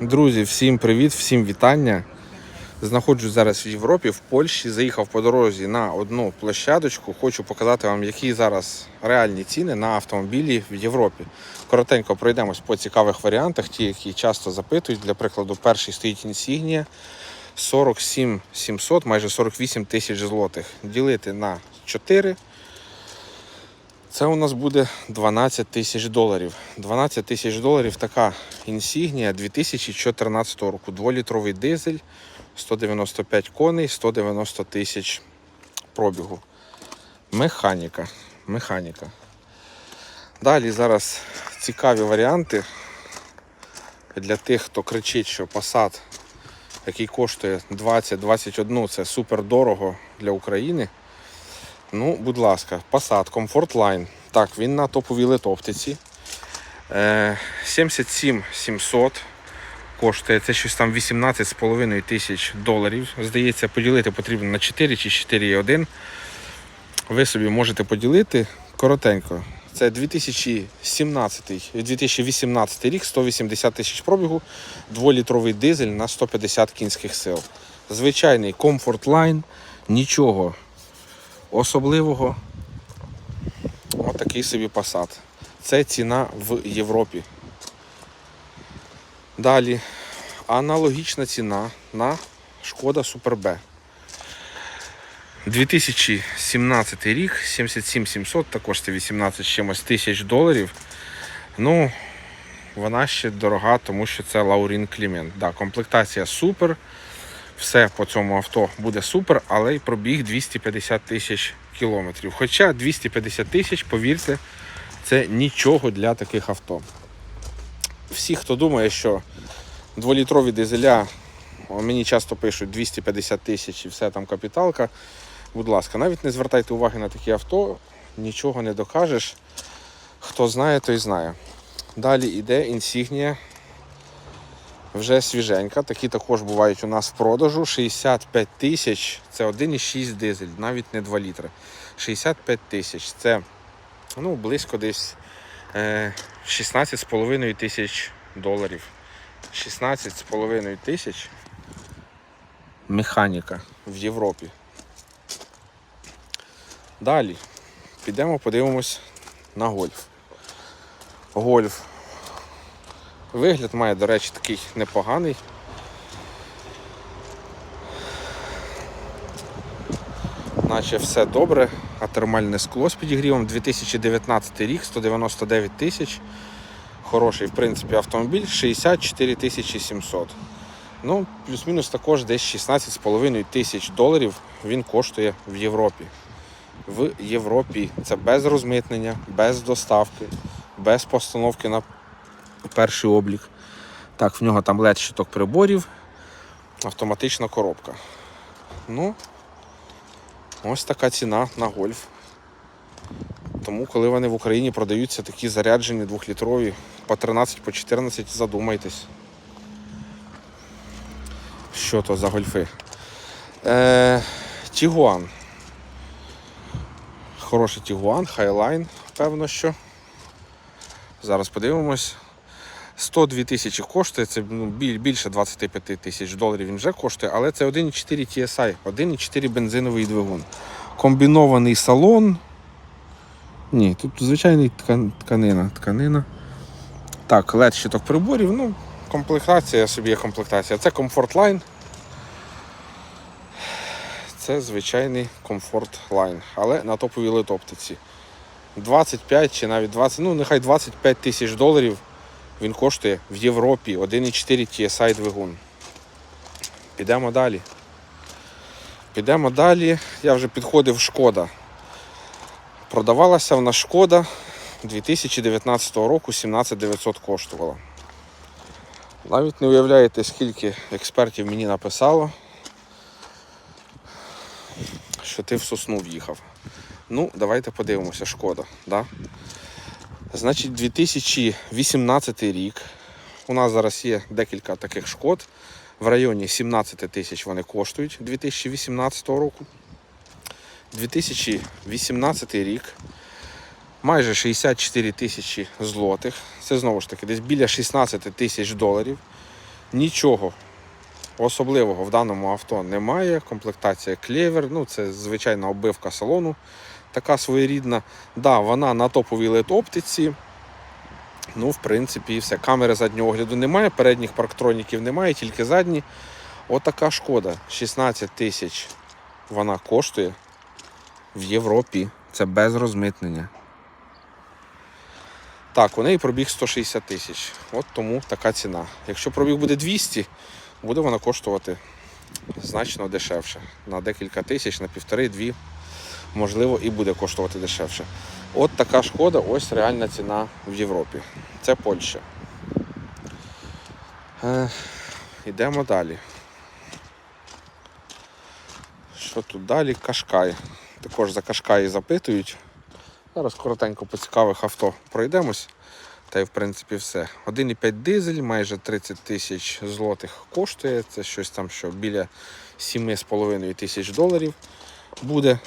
Друзі, всім привіт, всім вітання. Знаходжусь зараз в Європі, в Польщі. Заїхав по дорозі на одну площадочку. Хочу показати вам, які зараз реальні ціни на автомобілі в Європі. Коротенько пройдемось по цікавих варіантах, ті, які часто запитують. Для прикладу, перший стоїть Insignia 47 700, майже 48 тисяч злотих. Ділити на 4. Це у нас буде 12 тисяч доларів. 12 тисяч доларів така інсігнія 2014 року. Дволітровий дизель, 195 коней, 190 тисяч пробігу. Механіка. Механіка. Далі зараз цікаві варіанти для тих, хто кричить, що Passat, який коштує 20-21, це супер дорого для України. Ну, будь ласка, Passat Comfort Line. Так, він на топовій литоптиці. Е, 77 700 коштує. Це щось там 18,5 тисяч доларів. Здається, поділити потрібно на 4 чи 4,1. Ви собі можете поділити коротенько. Це 2017 2018 рік, 180 тисяч пробігу, 2-літровий дизель на 150 кінських сил. Звичайний Comfort Line, нічого особливого. Отакий собі Passat. Це ціна в Європі. Далі аналогічна ціна на Шкода Super B. 2017 рік, 77 700, також це 18 з чимось тисяч доларів. Ну, вона ще дорога, тому що це Лаурін Клімент. Да, комплектація супер. Все по цьому авто буде супер, але й пробіг 250 тисяч кілометрів. Хоча 250 тисяч, повірте, це нічого для таких авто. Всі, хто думає, що дволітрові дизеля, мені часто пишуть 250 тисяч і все там капіталка. Будь ласка, навіть не звертайте уваги на такі авто, нічого не докажеш. Хто знає, той знає. Далі йде інсігнія вже свіженька. Такі також бувають у нас в продажу. 65 тисяч це 1,6 дизель, навіть не 2 літри. 65 тисяч це ну, близько десь е, 16,5 тисяч доларів. 16,5 тисяч механіка в Європі. Далі підемо подивимось на гольф. Гольф Вигляд має, до речі, такий непоганий. Наче все добре, а термальне скло з підігрівом 2019 рік, 199 тисяч. Хороший, в принципі, автомобіль 64 тисячі 700. Ну, плюс-мінус також десь 16,5 тисяч доларів він коштує в Європі. В Європі це без розмитнення, без доставки, без постановки на перший облік. Так, в нього там LED щиток приборів, автоматична коробка. Ну, ось така ціна на гольф. Тому, коли вони в Україні продаються такі заряджені двохлітрові по 13 по 14, задумайтесь. Що то за гольфи? Е, Тігуан. Хороший Тігуан, Highline, певно що. Зараз подивимось. 102 тисячі коштує, це ну, більше 25 тисяч доларів він вже коштує, але це 1,4 TSI, 1,4 бензиновий двигун. Комбінований салон. Ні, тут звичайний тканина. тканина. Так, LED щиток приборів, ну, комплектація собі є комплектація. Це Comfort Line. Це звичайний Comfort Line, але на топовій литоптиці. 25 чи навіть 20, ну нехай 25 тисяч доларів він коштує в Європі 1,4 TSI двигун. Підемо далі. Підемо далі. Я вже підходив шкода. Продавалася вона шкода 2019 року 17900 коштувала. Навіть не уявляєте, скільки експертів мені написало, що ти в сосну в'їхав. Ну, давайте подивимося, шкода. Да? Значить, 2018 рік. У нас зараз є декілька таких шкод. В районі 17 тисяч вони коштують 2018 року. 2018 рік. Майже 64 тисячі злотих. Це знову ж таки десь біля 16 тисяч доларів. Нічого особливого в даному авто немає. Комплектація клевер, ну це звичайна оббивка салону, така своєрідна. Да, вона на топовій LED оптиці. Ну, в принципі, все. Камери заднього огляду немає, передніх парктроніків немає, тільки задні. Отака шкода. 16 тисяч вона коштує в Європі. Це без розмитнення. Так, у неї пробіг 160 тисяч. От тому така ціна. Якщо пробіг буде 200, буде вона коштувати значно дешевше. На декілька тисяч, на півтори-дві, можливо, і буде коштувати дешевше. От така шкода, ось реальна ціна в Європі. Це Польща. Е, йдемо далі. Що тут далі? Кашкай. Також за Кашкаї запитують. Зараз коротенько по цікавих авто пройдемось. Та й в принципі все. 1,5 дизель, майже 30 тисяч злотих коштує. Це щось там, що біля 7,5 тисяч доларів буде.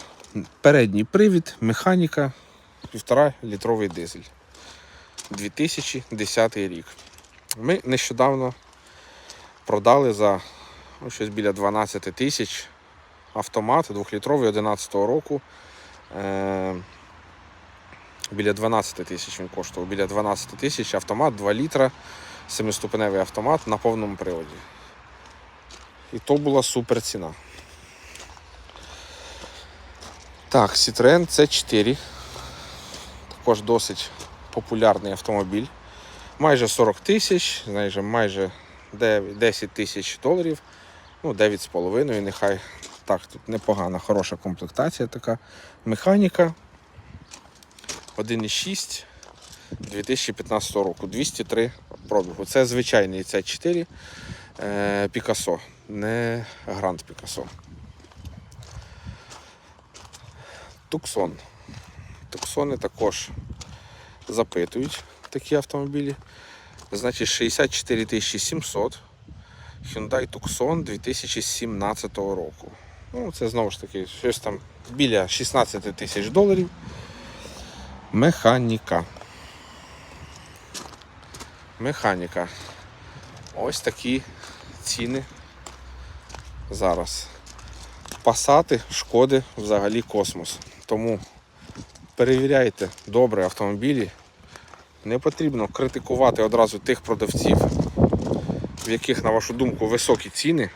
Передній привід, механіка, 1,5 літровий дизель. 2010 рік. Ми нещодавно продали за ну, щось біля 12 тисяч автомат 2-літровий 11 року. Е- біля 12 тисяч він коштував. Біля 12 тисяч автомат 2 літра, 7-ступеневий автомат на повному приводі. І то була супер ціна. Так, Citroen C4. Також досить популярний автомобіль. Майже 40 тисяч, майже, майже 10 тисяч доларів. Ну, 9,5, нехай так, тут непогана, хороша комплектація така. Механіка 1,6 2015 року, 203 пробігу. Це звичайний C4 е, Picasso, не Grand Picasso. Туксон. Туксони також запитують такі автомобілі. Значить 64 700 Hyundai Tucson 2017 року. Ну, це знову ж таки щось там біля 16 тисяч доларів. Механіка. Механіка. Ось такі ціни зараз. Пасати, шкоди, взагалі космос. Тому перевіряйте добре автомобілі. Не потрібно критикувати одразу тих продавців, в яких, на вашу думку, високі ціни.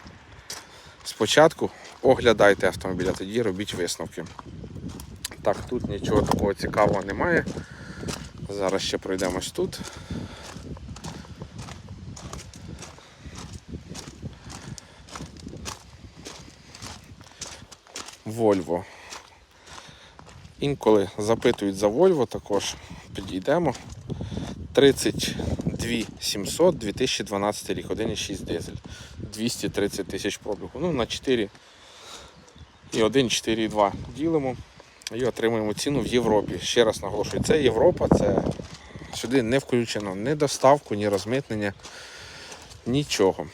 Спочатку оглядайте автомобіль, а тоді робіть висновки. Так, тут нічого такого цікавого немає. Зараз ще пройдемось тут. Volvo. Інколи запитують за Volvo, також підійдемо. 32 700 2012 рік, 1,6 дизель, 230 тисяч пробігу. Ну, на 4 і 1, 4,2 ділимо і отримуємо ціну в Європі. Ще раз наголошую, це Європа, це сюди не включено ні доставку, ні розмитнення, нічого.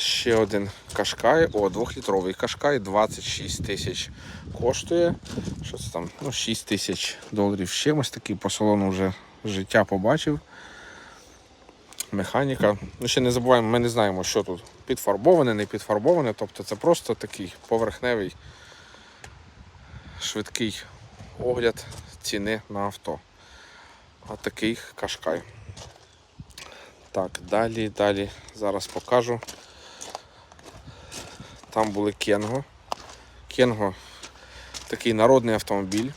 Ще один кашкай, о, двохлітровий кашкай, 26 тисяч коштує. Що це там? Ну, 6 тисяч доларів з чимось такий по салону вже життя побачив. Механіка. Ну, ще не забуваємо, ми не знаємо, що тут підфарбоване, не підфарбоване. Тобто це просто такий поверхневий, швидкий огляд ціни на авто. А такий кашкай. Так, далі, далі. Зараз покажу. Там були Кенго. Кенго такий народний автомобіль.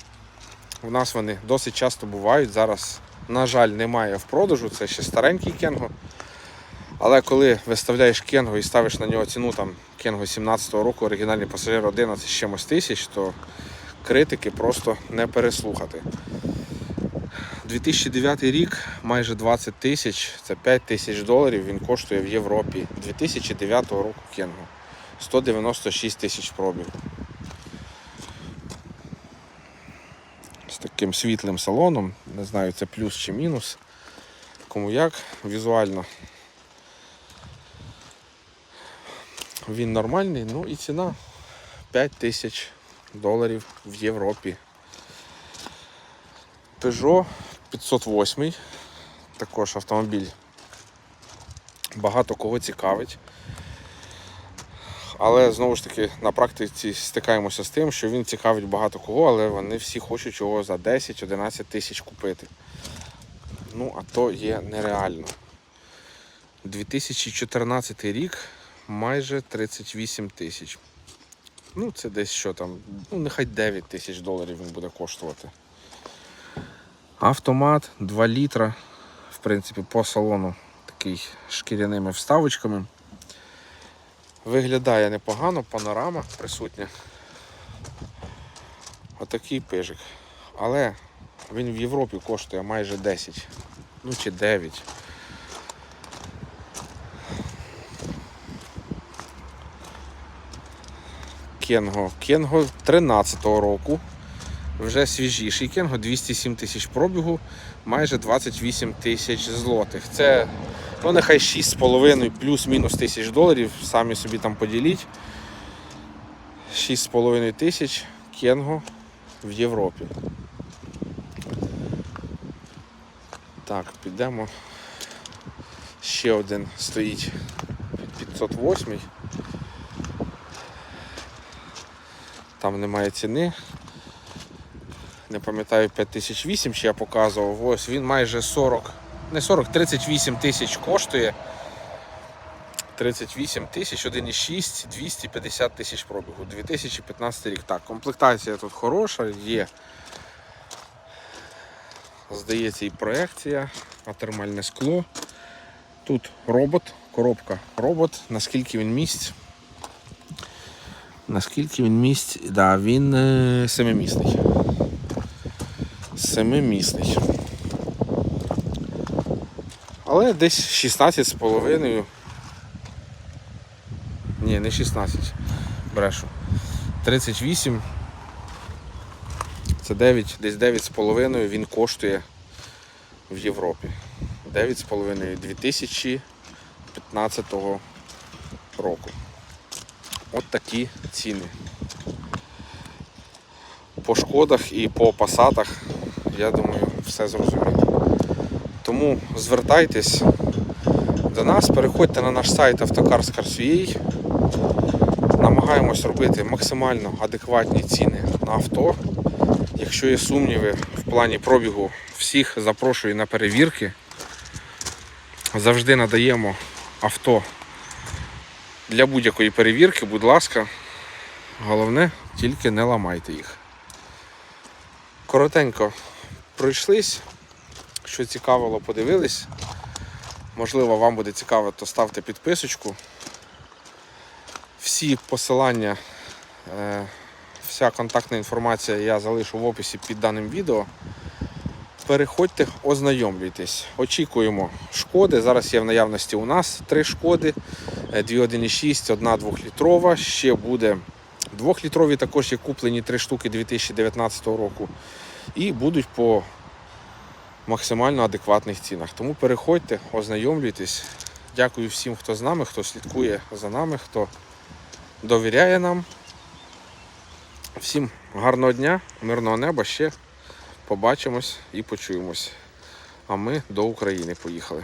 У нас вони досить часто бувають. Зараз, на жаль, немає в продажу. Це ще старенький Кенго. Але коли виставляєш Кенго і ставиш на нього ціну там Кенго 17-го року, оригінальний пасажир 11 з чимось тисяч, то критики просто не переслухати. 2009 рік майже 20 тисяч, це 5 тисяч доларів, він коштує в Європі. 2009 року Кенго. 196 тисяч пробіг. З таким світлим салоном. Не знаю, це плюс чи мінус. Кому як, візуально. Він нормальний, ну і ціна 5 тисяч доларів в Європі. Peugeot 508 також автомобіль багато кого цікавить. Але знову ж таки на практиці стикаємося з тим, що він цікавить багато кого, але вони всі хочуть його за 10-11 тисяч купити. Ну, а то є нереально. 2014 рік майже 38 тисяч. Ну, це десь що там, ну нехай 9 тисяч доларів він буде коштувати. Автомат 2 літра, в принципі, по салону такий шкіряними вставочками. Виглядає непогано, панорама присутня. Отакий пижик. Але він в Європі коштує майже 10, ну чи 9. Кенго. Кенго 13-го року. Вже свіжіший Кенго, 207 тисяч пробігу, майже 28 тисяч злотих. Це ну, нехай 6,5 плюс-мінус тисяч доларів. Самі собі там поділіть. 6,5 тисяч Кенго в Європі. Так, підемо. Ще один стоїть 508. Там немає ціни. Не пам'ятаю 5008 чи я показував. Ось він майже 40, не 40, 38 тисяч коштує. 38 тисяч, 1,6, 250 тисяч пробігу. 2015 рік. Так, комплектація тут хороша, є. Здається, і проекція, а термальне скло. Тут робот, коробка робот, наскільки він місць. Наскільки він місць, да, він е, семимісний. Семимісний. Але десь 16 з половиною. Ні, не 16. Брешу. 38. Це 9, десь 9 з половиною він коштує в Європі. 9 з половиною 2015 року. От такі ціни. По шкодах і по пасатах, я думаю, все зрозуміло. Тому звертайтесь до нас, переходьте на наш сайт автокарс.car.ua. Намагаємось робити максимально адекватні ціни на авто. Якщо є сумніви в плані пробігу, всіх запрошую на перевірки. Завжди надаємо авто для будь-якої перевірки, будь ласка. Головне, тільки не ламайте їх. Коротенько пройшлись. Що цікавило, подивились. Можливо, вам буде цікаво, то ставте підписочку. Всі посилання, е, вся контактна інформація я залишу в описі під даним відео. Переходьте, ознайомлюйтесь. Очікуємо шкоди. Зараз є в наявності у нас три шкоди. Е, Дві 1,6, одна 2-літрова. Ще буде 2-літрові, також є куплені три штуки 2019 року. І будуть по максимально адекватних цінах. Тому переходьте, ознайомлюйтесь. Дякую всім, хто з нами, хто слідкує за нами, хто довіряє нам. Всім гарного дня, мирного неба ще побачимось і почуємось. А ми до України поїхали.